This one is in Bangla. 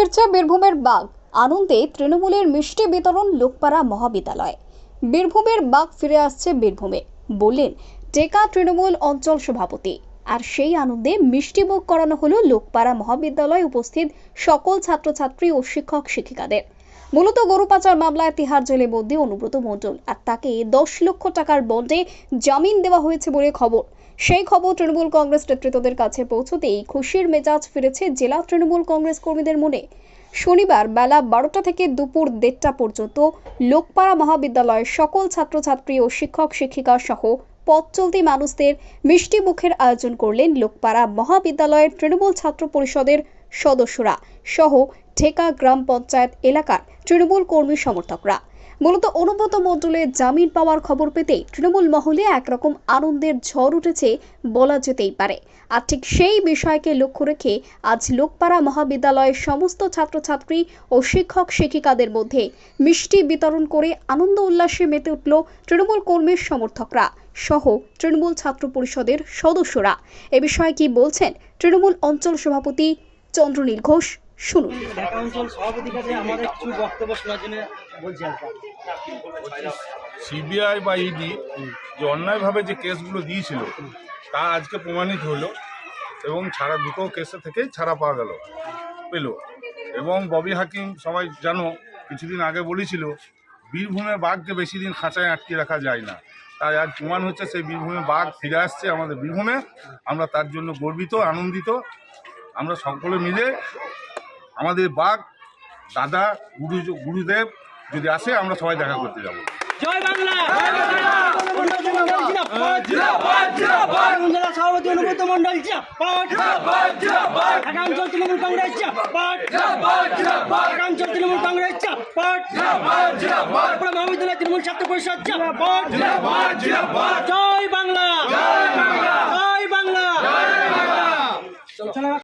ফিরছে বীরভূমের বাঘ, আনন্দে তৃণমূলের মিষ্টি বিতরণ লোকপাড়া মহাবিদ্যালয়। বীরভূমের বাঘ ফিরে আসছে বীরভূমে, বললেন, টেকা তৃণমূল অঞ্চল সভাপতি। আর সেই আনন্দে মিষ্টিমুখ করানো হলো লোকপাড়া মহাবিদ্যালয়ে উপস্থিত সকল ছাত্রছাত্রী ও শিক্ষক শিক্ষিকাদের। মূলত গরু পাচার মামলায় তিহার জেলে বন্দী অনুব্রত মণ্ডল, আর তাকে দশ লক্ষ টাকার বন্ডে জামিন দেওয়া হয়েছে বলে খবর। সেই খবর তৃণমূল কংগ্রেস নেতৃত্বদের কাছে পৌঁছতেই খুশির মেজাজ ফিরেছে জেলা তৃণমূল কংগ্রেস কর্মীদের মনে। শনিবার বেলা বারোটা থেকে দুপুর দেড়টা পর্যন্ত লোকপাড়া মহাবিদ্যালয়ের সকল ছাত্রছাত্রী ও শিক্ষক শিক্ষিকা সহ পথ চলতি মানুষদের মিষ্টি মুখের আয়োজন করলেন লোকপাড়া মহাবিদ্যালয়ের তৃণমূল ছাত্র পরিষদের সদস্যরা সহ ঢেকা গ্রাম পঞ্চায়েত এলাকার তৃণমূল কর্মী সমর্থকরা। মূলত অনুব্রত মণ্ডলের জামিন পাওয়ার খবর পেতেই তৃণমূল মহলে একরকম আনন্দের ঝড় উঠেছে বলা যেতেই পারে। আর ঠিক সেই বিষয়কে লক্ষ্য রেখে আজ লোকপাড়া মহাবিদ্যালয়ের সমস্ত ছাত্রছাত্রী ও শিক্ষক শিক্ষিকাদের মধ্যে মিষ্টি বিতরণ করে আনন্দ উল্লাসে মেতে উঠল তৃণমূল কর্মীর সমর্থকরা সহ তৃণমূল ছাত্র পরিষদের সদস্যরা। এ বিষয়ে কি বলছেন তৃণমূল অঞ্চল সভাপতি চন্দ্রনীল ঘোষ শুনুন। সভাপতির কাছে আমাদের কিছু বক্তব্য শোনার জন্য বলছি। সিবিআই বা ইডি যে অন্যায়ভাবে যে কেসগুলো দিয়েছিল, তা আজকে প্রমাণিত হলো এবং ছাড়া দুটো কেসে থেকেই ছাড়া পাওয়া গেল, পেল। এবং ববি হাকিম, সবাই জানো, কিছুদিন আগে বলেছিল বীরভূমে বাঘকে বেশি দিন খাঁচায় আটকে রাখা যায় না। তাই আজ প্রমাণ হচ্ছে সেই বীরভূমে বাঘ ফিরে আসছে আমাদের বীরভূমে। আমরা তার জন্য গর্বিত, আনন্দিত। আমরা সকলে মিলে আমাদের বাঘ, দাদা গুরু গুরুদেব যদি আসে আমরা সবাই দেখা করতে যাব। জয় বাংলা! সভাপতি অনুব্রত মন্ডল তৃণমূল কংগ্রেস তৃণমূল কংগ্রেস মহাবিদ্যালয় তৃণমূল ছাত্র পরিষদ জয় বাংলা।